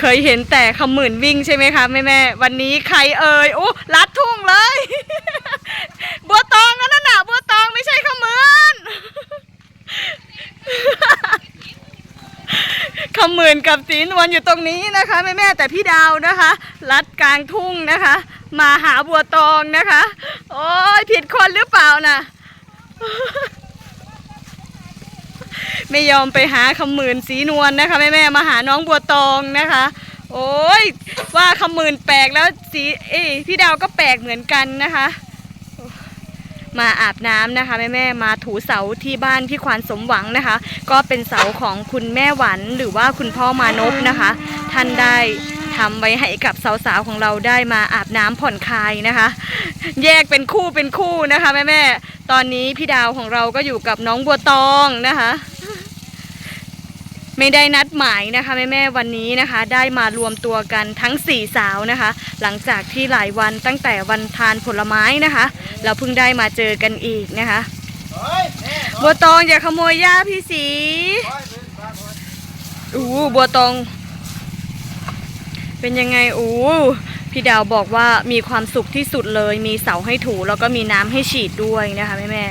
เคยเห็นแต่ขมื่นวิ่งใช่ไหมคะแม่แม่วันนี้ใครเอ่ยโอ้ลัดทุ่งเลย บัวตองนั่นน่ะบัวตองไม่ใช่ขมื่นขมื่นกับสีนวลอยู่ตรงนี้นะคะแม่แม่แต่พี่ดาวนะคะ ลัดกลางทุ่งนะคะ มาหาบัวตองนะคะ โอ้ยผิดคนหรือเปล่าน่ะ ไม่ยอมไปหาคำหมื่นสีนวลนะคะแม่แม่มาหาน้องบัวตองนะคะ โอ้ยว่าคำหมื่นแปลกแล้วสีเอ้พี่ดาวก็แปลกเหมือนกันนะคะ มาอาบน้ำนะคะแม่แม่มาถูเสาที่บ้านพี่ควานสมหวังนะคะ ก็เป็นเสาของคุณแม่หวันหรือว่าคุณพ่อมานพนะคะ ท่านได้ทำไว้ให้กับสาวๆของเราได้มาอาบน้ำผ่อนคลายนะคะ แยกเป็นคู่เป็นคู่นะคะแม่แม่ตอนนี้พี่ดาวของเราก็อยู่กับน้องบัวตองนะคะ ไม่ได้นัดหมายนะคะแม่แม่วันนี้นะคะ ได้มารวมตัวกันทั้งสี่สาวนะคะ หลังจากที่หลายวันตั้งแต่วันทานผลไม้นะคะ เราเพิ่งได้มาเจอกันอีกนะคะบัวตองอย่าขโมยหญ้าพี่สีอู้บัวตอง เป็นยังไงอู้พี่ดาวบอกว่ามีความสุขที่สุดเลย มีเสาให้ถูแล้วก็มีน้ำให้ฉีดด้วยนะคะแม่แม่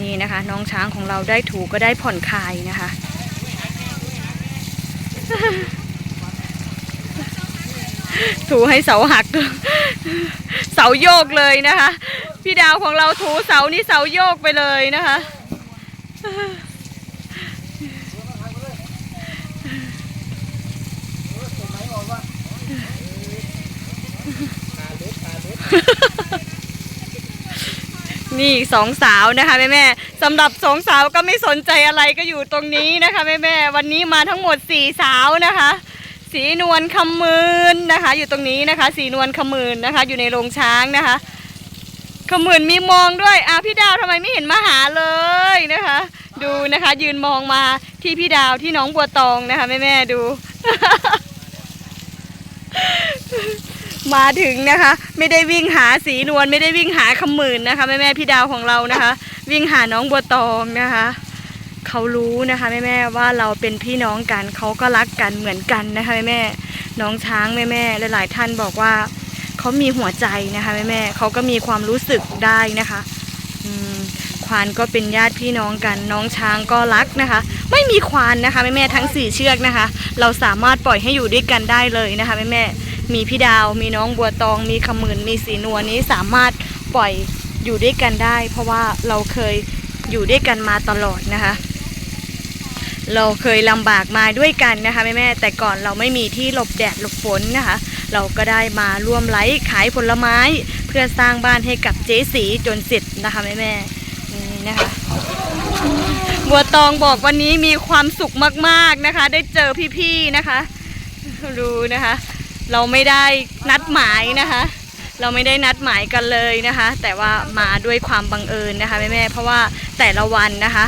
นี่นะคะ น้องช้างของเราได้ถูก็ได้ผ่อนคลายนะคะ ถูให้เสาหัก เสาโยกเลยนะคะ พี่ดาวของเราถูเสานี่เสาโยกไปเลยนะคะ นี่สองสาวนะคะแม่แม่สำหรับสองสาวก็ไม่สนใจอะไรก็อยู่ตรงนี้นะคะแม่แม่วันนี้มาทั้งหมดสี่สาวนะคะ สีนวลคำมืนนะคะ อยู่ตรงนี้นะคะ สีนวลคำมืนนะคะ อยู่ในโรงช้างนะคะขมืนมีมองด้วยอ้าวพี่ดาวทำไมไม่เห็นมาหาเลยนะคะ ดูนะคะ ยืนมองมาที่พี่ดาวที่น้องบัวตองนะคะแม่แม่ดู มาถึงนะคะ ไม่ได้วิ่งหาสีนวลไม่ได้วิ่งหาคำหมื่นนะคะแม่แม่พี่ดาวของเรานะคะ วิ่งหาน้องบัวตองนะคะเขารู้นะคะแม่แม่ว่าเราเป็นพี่น้องกันเขาก็รักกันเหมือนกันนะคะแม่แม่น้องช้างแม่แม่หลาย ๆ ท่านบอกว่าเขามีหัวใจนะคะแม่แม่เขาก็มีความรู้สึกได้นะคะควานก็เป็นญาติพี่น้องกัน น้องช้างก็รักนะคะ ไม่มีควานนะคะแม่แม่ทั้งสี่เชือกนะคะ เราสามารถปล่อยให้อยู่ด้วยกันได้เลยนะคะแม่แม่ มีพี่ดาว มีน้องบัวตอง มีขมืนมีสีนวลนี้สามารถปล่อยอยู่ด้วยกันได้ เพราะว่าเราเคยอยู่ด้วยกันมาตลอดนะคะ เราเคยลำบากมาด้วยกันนะคะแม่แม่แต่ก่อนเราไม่มีที่หลบแดดหลบฝนนะคะ เราก็ได้มาร่วมไลฟ์ขายผลไม้ เพื่อสร้างบ้านให้กับเจ๊สีจนเสร็จนะคะแม่แม่นี่นะคะบัวตองบอกวันนี้มีความสุขมากๆนะคะ ได้เจอพี่ๆนะคะ ดูนะคะ เราไม่ได้นัดหมายนะคะ เราไม่ได้นัดหมายกันเลยนะคะ แต่ว่ามาด้วยความบังเอิญนะคะแม่ๆเพราะว่าแต่ละวันนะคะ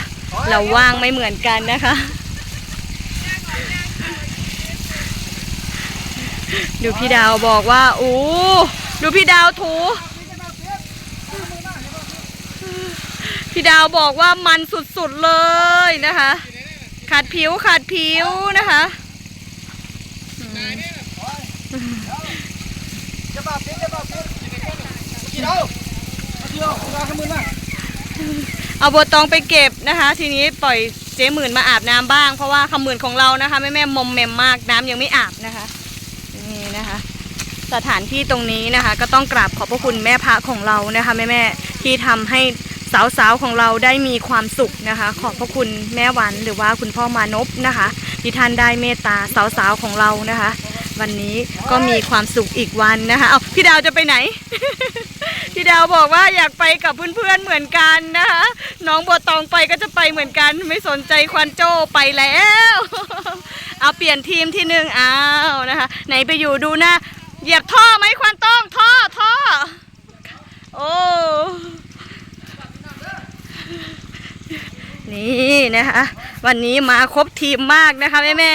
เราว่างไม่เหมือนกันนะคะ ดูพี่ดาวบอกว่าโอ้ดูพี่ดาวถูพี่ดาวบอกว่ามันสุดๆเลยนะคะ ขาดผิวขาดผิวนะคะ จะบาเป็นจะบาเป็นกี่เอากี่เอาคุณเอาขมือมาเอาบัวตองไปเก็บนะคะ ทีนี้ปล่อยเจ๊หมื่นมาอาบน้ำบ้าง เพราะว่าคำหมื่นของเรานะคะแม่แม่มอมแมมมากน้ำยังไม่อาบนะคะนี่นะคะ สถานที่ตรงนี้นะคะ ก็ต้องกราบขอบพระคุณแม่พระของเรานะคะแม่แม่ที่ทำให้สาวๆของเราได้มีความสุขนะคะ ขอบพระคุณแม่หวันหรือว่าคุณพ่อมานพนะคะ ที่ท่านได้เมตตาสาวๆของเรานะคะ วันนี้ก็มีความสุขอีกวันนะคะ เอาพี่ดาวจะไปไหน พี่ดาวบอกว่าอยากไปกับเพื่อนๆเหมือนกันนะคะ น้องบัวตองไปก็จะไปเหมือนกัน ไม่สนใจควันโจ้ไปแล้ว เอาเปลี่ยนทีมที่หนึ่งอ้าวนะคะ ไหนไปอยู่ดูหน้าเหยียบท่อไหมควันต้องท่อท่อ โอ้นี่นะคะ วันนี้มาครบทีมมากนะคะแม่แม่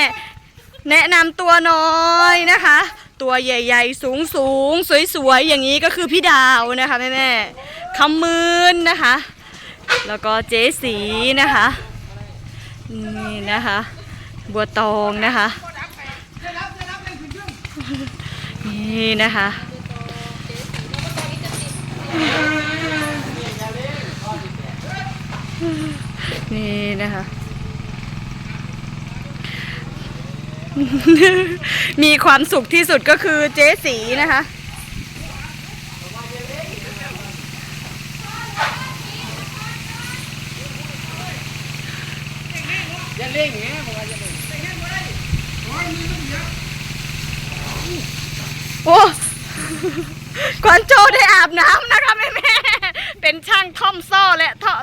แนะนำตัวน่อยนะคะ ตัวใหญ่ๆ สูงๆสวยๆ อย่างนี้ก็คือพี่ดาวนะคะแม่แม่ๆคำมืนนะคะ แล้วก็เจ๊สีนะคะนี่นะคะ บัวตองนะคะนี่นะคะนี่นะคะ มีความสุขที่สุดก็คือเจ๊สีนะคะอย่าเลี้ยบอย่าเล่งโอ้ควันโจได้อาบน้ำนะคะแม่แม่เป็นช่างท่อมซ่อและท่อ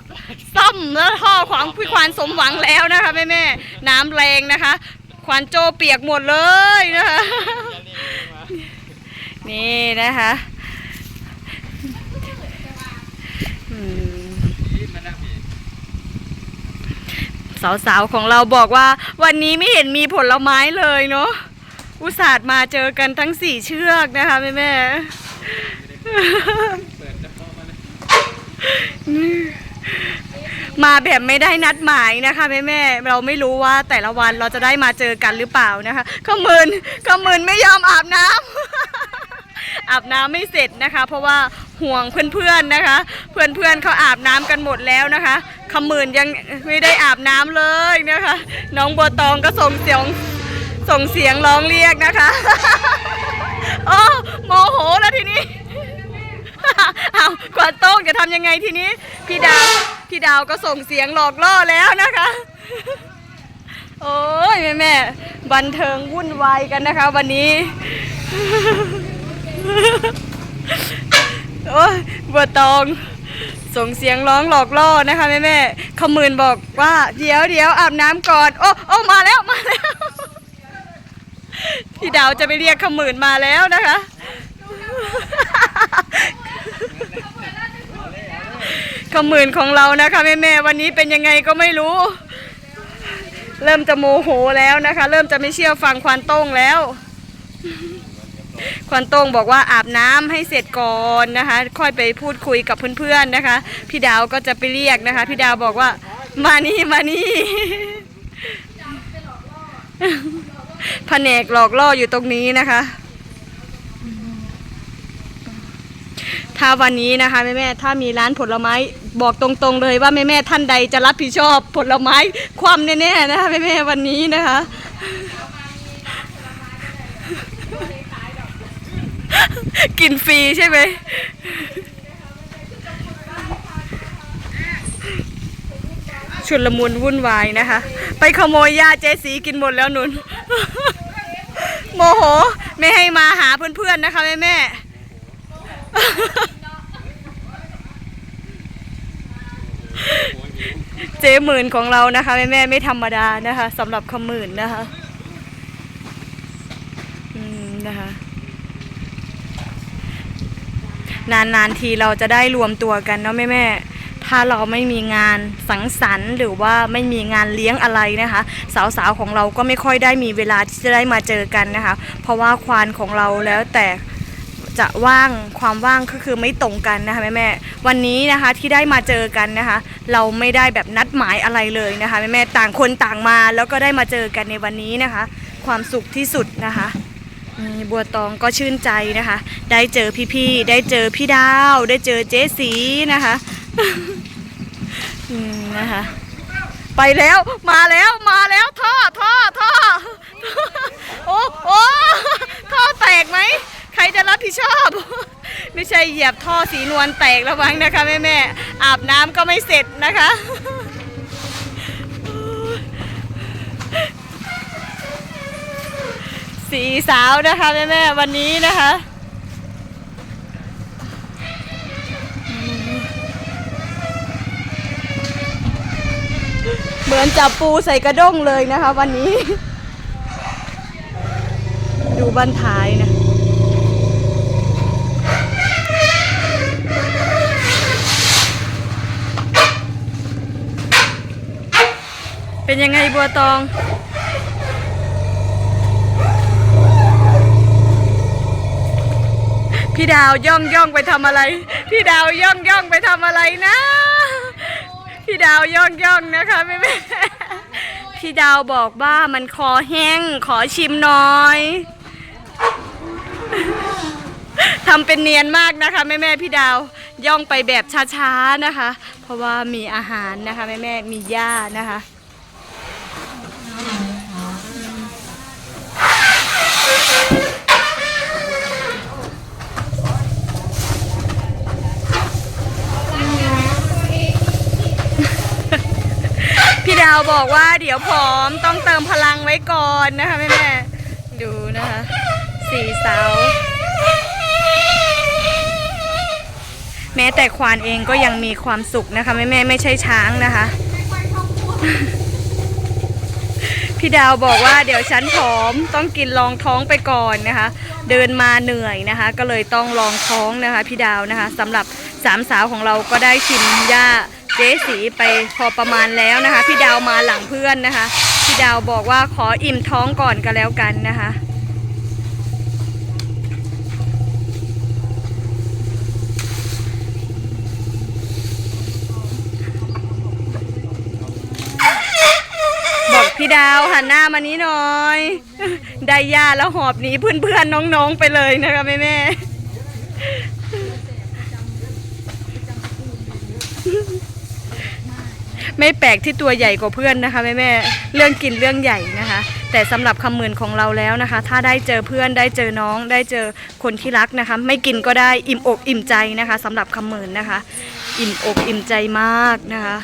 ซ่อมและท่อของพี่ควานสมหวังแล้วนะคะแม่แม่น้ำแรงนะคะ ควานโจเปียกหมดเลยนะคะนี่นะคะอืมสาวๆของเราบอกว่า วันนี้ไม่เห็นมีผลไม้เลยเนาะอุตส่าห์มาเจอกันทั้งสี่เชือกนะคะแม่แม่ๆ มาแบบไม่ได้นัดหมายนะคะแม่แม่เราไม่รู้ว่าแต่ละวันเราจะได้มาเจอกันหรือเปล่านะคะขมืนขมืนไม่ยอมอาบน้ำอาบน้ำไม่เสร็จนะคะ เพราะว่าห่วงเพื่อนๆนะคะ เพื่อนๆเขาอาบน้ำกันหมดแล้วนะคะขมืนยังไม่ได้อาบน้ำเลยนะคะ น้องบัวตองก็ส่งเสียงส่งเสียงร้องเรียกนะคะโอ้โมโหแล้วทีนี้ เอากวาดโต้งจะทำยังไงทีนี้ พี่ดาวพี่ดาวก็ส่งเสียงหลอกล่อแล้วนะคะ โอ้ยแม่แม่บันเทิงวุ่นวายกันนะคะ วันนี้โอ้ยบัวตองส่งเสียงร้องหลอกล่อนะคะแม่แม่ขมืนบอกว่าเดี๋ยวเดี๋ยวอาบน้ำก่อน โอ้โอ้มาแล้วมาแล้ว พี่ดาวจะไปเรียกขมืนมาแล้วนะคะ ขมื่นของเรานะคะแม่แม่วันนี้เป็นยังไงก็ไม่รู้ เริ่มจะโมโหแล้วนะคะ เริ่มจะไม่เชื่อฟังควานโต้งแล้ว ควานโต้งบอกว่าอาบน้ำให้เสร็จก่อนนะคะ ค่อยไปพูดคุยกับเพื่อนๆนะคะ พี่ดาวก็จะไปเรียกนะคะ พี่ดาวบอกว่า มานี่มานี่แผนกหลอกล่ออยู่ตรงนี้นะคะถ้าวันนี้นะคะแม่แม่ถ้ามีร้านผลไม้ บอกตรงๆเลยว่าแม่แม่ๆท่านใดจะรับผิดชอบผลไม้ความแน่ๆนะคะแม่แม่ๆวันนี้นะคะกินฟรีใช่ไหมชุลมุนวุ่นวายนะคะ ไปขโมยยาเจสีกินหมดแล้วนุนโมโห ไม่ให้มาหาเพื่อนๆนะคะแม่แม่ เจ๊หมื่นของเรานะคะแม่แม่ไม่ธรรมดานะคะสำหรับขมื่นนะคะอืมนะคะนานๆทีเราจะได้รวมตัวกันเนาะแม่แม่ถ้าเราไม่มีงานสังสรรค์ หรือว่าไม่มีงานเลี้ยงอะไรนะคะ สาวๆของเราก็ไม่ค่อยได้มีเวลาที่จะได้มาเจอกันนะคะ เพราะว่าควานของเราแล้วแต่ จะว่างความว่างก็คือไม่ตรงกันนะคะแม่แม่วันนี้นะคะที่ได้มาเจอกันนะคะ เราไม่ได้แบบนัดหมายอะไรเลยนะคะแม่แม่ต่างคนต่างมาแล้วก็ได้มาเจอกันในวันนี้นะคะ ความสุขที่สุดนะคะบัวตองก็ชื่นใจนะคะ ได้เจอพี่ๆได้เจอพี่ดาว ได้เจอเจ๊สีนะคะอืมนะคะ ไปแล้วมาแล้วมาแล้วท่อท่อท่อโอ้โอ้ท่อแตกไหม ใครจะรับผิดชอบ ไม่ใช่เหยียบท่อสีนวลแตกแล้วมั้งนะคะแม่แม่อาบน้ำก็ไม่เสร็จนะคะ สีสาวนะคะแม่แม่วันนี้นะคะเหมือนจับปูใส่กระด้งเลยนะคะวันนี้ ดูบันท้ายนะ เป็นยังไงบัวตอง พี่ดาวย่องย่องไปทำอะไร พี่ดาวย่องย่องไปทำอะไรนะ พี่ดาวย่องย่องนะคะแม่แม่พี่ดาวบอกว่ามันคอแห้งขอชิมหน่อยทำเป็นเนียนมากนะคะแม่แม่พี่ดาวย่องไปแบบช้าๆนะคะ เพราะว่ามีอาหารนะคะแม่แม่มีหญ้านะคะ พี่ ดาวบอกว่าเดี๋ยวผอมต้องเติมพลังไว้ก่อนนะคะแม่แม่ดูนะคะสี่เสาแม้แต่ควานเองก็ยังมีความสุขนะคะแม่แม่ไม่ใช่ช้างนะคะ พี่ดาวบอกว่าเดี๋ยวฉันผอมต้องกินรองท้องไปก่อนนะคะ เดินมาเหนื่อยนะคะ ก็เลยต้องรองท้องนะคะ พี่ดาวนะคะสำหรับสามสาวของเราก็ได้ชิมหญ้า เจ๊สีไปพอประมาณแล้วนะคะ พี่ดาวมาหลังเพื่อนนะคะ พี่ดาวบอกว่าขออิ่มท้องก่อนก็แล้วกันนะคะบอกพี่ดาวหันหน้ามานี้หน่อย ได้ยาแล้วหอบหนีเพื่อนๆน้องๆไปเลยนะคะแม่แม่ ไม่แปลกที่ตัวใหญ่กว่าเพื่อนนะคะแม่แม่เรื่องกินเรื่องใหญ่นะคะ แต่สำหรับคำหมื่นของเราแล้วนะคะ ถ้าได้เจอเพื่อนได้เจอน้อง ได้เจอคนที่รักนะคะ ไม่กินก็ได้อิ่มอกอิ่มใจนะคะสำหรับคำหมื่นนะคะ อิ่มอกอิ่มใจมากนะคะ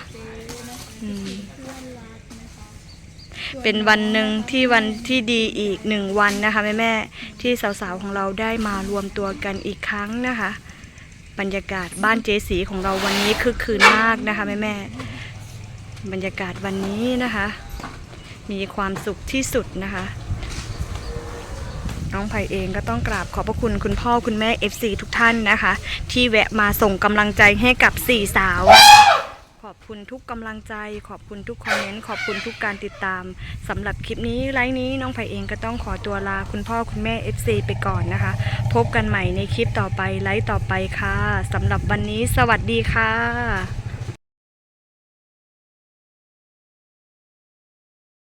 เป็นวันหนึ่งที่วันที่ดีอีกหนึ่งวันนะคะแม่แม่ที่สาวๆของเราได้มารวมตัวกันอีกครั้งนะคะ บรรยากาศบ้านเจสีของเราวันนี้คึกคืนมากนะคะแม่แม่ บรรยากาศวันนี้นะคะ มีความสุขที่สุดนะคะ น้องไผ่เองก็ต้องกราบขอบพระคุณคุณพ่อคุณแม่ FC ทุกท่านนะคะ ที่แวะมาส่งกำลังใจให้กับสี่สาว ขอบคุณทุกกำลังใจ ขอบคุณทุกคอมเมนต์ขอบคุณทุกการติดตามสำหรับคลิปนี้ไลฟ์นี้น้องไผ่เองก็ต้องขอตัวลาคุณพ่อคุณแม่ FC ไปก่อนนะคะ พบกันใหม่ในคลิปต่อไปไลฟ์ต่อไปค่ะสำหรับวันนี้สวัสดีค่ะ